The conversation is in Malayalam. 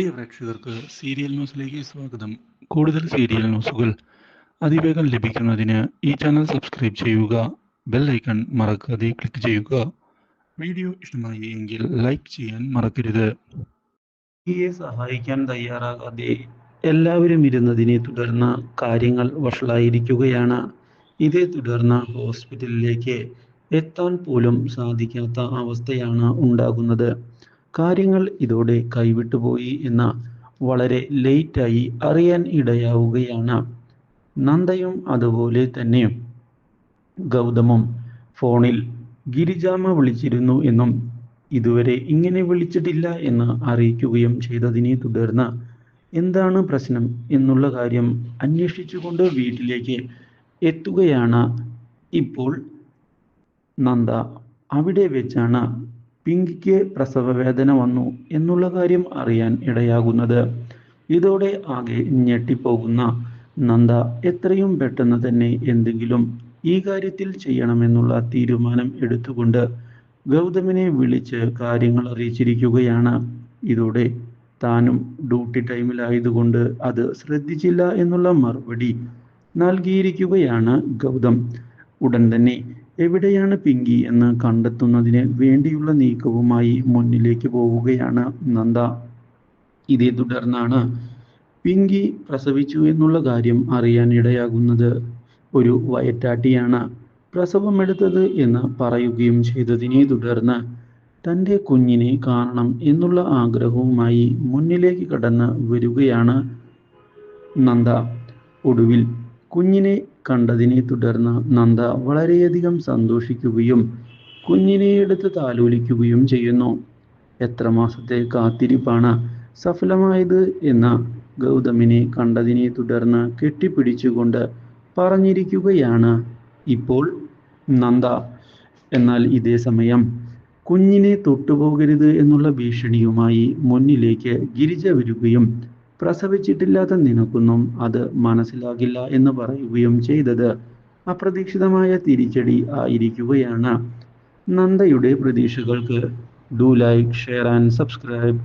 പ്രിയ പ്രേക്ഷകർക്ക് സീരിയൽ ന്യൂസിലേക്ക് സ്വാഗതം. കൂടുതൽ സീരിയൽ ന്യൂസുകൾ അതിവേഗം ലഭിക്കുന്നതിന് ഈ ചാനൽ സബ്സ്ക്രൈബ് ചെയ്യുക ബെൽ ഐക്കൺ മറക്കാതെ ക്ലിക്ക് ചെയ്യുക. വീഡിയോ ഇഷ്ടമായി എങ്കിൽ ലൈക്ക് ചെയ്യാൻ മറക്കരുത്. ഇയെ സഹായിക്കാൻ തയ്യാറാകാതെ എല്ലാവരും ഇരുന്നതിനെ തുടർന്ന് കാര്യങ്ങൾ വഷളായിരിക്കുകയാണ്. ഇതേ തുടർന്ന് ഹോസ്പിറ്റലിലേക്ക് എത്താൻ പോലും സാധിക്കാത്ത അവസ്ഥയാണ് ഉണ്ടാകുന്നത്. കാര്യങ്ങൾ ഇതോടെ കൈവിട്ടുപോയി എന്ന വളരെ ലേറ്റായി അറിയാൻ ഇടയാവുകയാണ്. നന്ദയും അതുപോലെ തന്നെ. ഗൗതമും ഫോണിൽ ഗിരിജാമ വിളിച്ചിരുന്നു എന്നും ഇതുവരെ ഇങ്ങനെ വിളിച്ചിട്ടില്ല എന്ന് അറിയിക്കുകയും ചെയ്തതിനെ തുടർന്ന് എന്താണ് പ്രശ്നം എന്നുള്ള കാര്യം അന്വേഷിച്ചുകൊണ്ട് വീട്ടിലേക്ക് എത്തുകയാണ് ഇപ്പോൾ നന്ദ. അവിടെ വെച്ചാണ് പിങ്കിക്ക് പ്രസവവേദന വന്നു എന്നുള്ള കാര്യം അറിയാൻ ഇടയാകുന്നത്. ഇതോടെ ആകെ ഞെട്ടിപ്പോകുന്ന നന്ദ എത്രയും പെട്ടെന്ന് തന്നെ എന്തെങ്കിലും ഈ കാര്യത്തിൽ ചെയ്യണമെന്നുള്ള തീരുമാനം എടുത്തുകൊണ്ട് ഗൗതമിനെ വിളിച്ച് കാര്യങ്ങൾ അറിയിച്ചിരിക്കുകയാണ്. ഇതോടെ താനും ഡ്യൂട്ടി ടൈമിലായതുകൊണ്ട് അത് ശ്രദ്ധിച്ചില്ല എന്നുള്ള മറുപടി നൽകിയിരിക്കുകയാണ് ഗൗതം. ഉടൻ തന്നെ എവിടെയാണ് പിങ്കി എന്ന് കണ്ടെത്തുന്നതിന് വേണ്ടിയുള്ള നീക്കവുമായി മുന്നിലേക്ക് പോവുകയാണ് നന്ദ. ഇതേ തുടർന്നാണ് പിങ്കി പ്രസവിച്ചു എന്നുള്ള കാര്യം അറിയാൻ ഇടയാകുന്നത്. ഒരു വയറ്റാട്ടിയാണ് പ്രസവമെടുത്തത് എന്ന് പറയുകയും ചെയ്തതിനെ തുടർന്ന് തന്റെ കുഞ്ഞിനെ കാണണം എന്നുള്ള ആഗ്രഹവുമായി മുന്നിലേക്ക് കടന്ന് വരികയാണ് നന്ദ. ഒടുവിൽ കുഞ്ഞിനെ കണ്ടതിനെ തുടർന്ന് നന്ദ വളരെയധികം സന്തോഷിക്കുകയും കുഞ്ഞിനെ എടുത്ത് താലോലിക്കുകയും ചെയ്യുന്നു. എത്ര മാസത്തെ കാത്തിരിപ്പാണ് സഫലമായത് എന്ന ഗൗതമിനെ കണ്ടതിനെ തുടർന്ന് കെട്ടിപ്പിടിച്ചുകൊണ്ട് പറഞ്ഞിരിക്കുകയാണ് ഇപ്പോൾ നന്ദ. എന്നാൽ ഇതേ സമയം കുഞ്ഞിനെ തൊട്ടുപോകരുത് എന്നുള്ള ഭീഷണിയുമായി മുന്നിലേക്ക് ഗിരിജ വരികയും പ്രസവിച്ചിട്ടില്ലാത്ത നിനക്കൊന്നും അത് മനസ്സിലാകില്ല എന്ന് പറയുകയും ചെയ്തത്. അപ്രതീക്ഷിതമായ തിരിച്ചടി ആയിരിക്കുകയാണ് നന്ദയുടെ പ്രതീക്ഷകൾക്ക്. Do like share and subscribe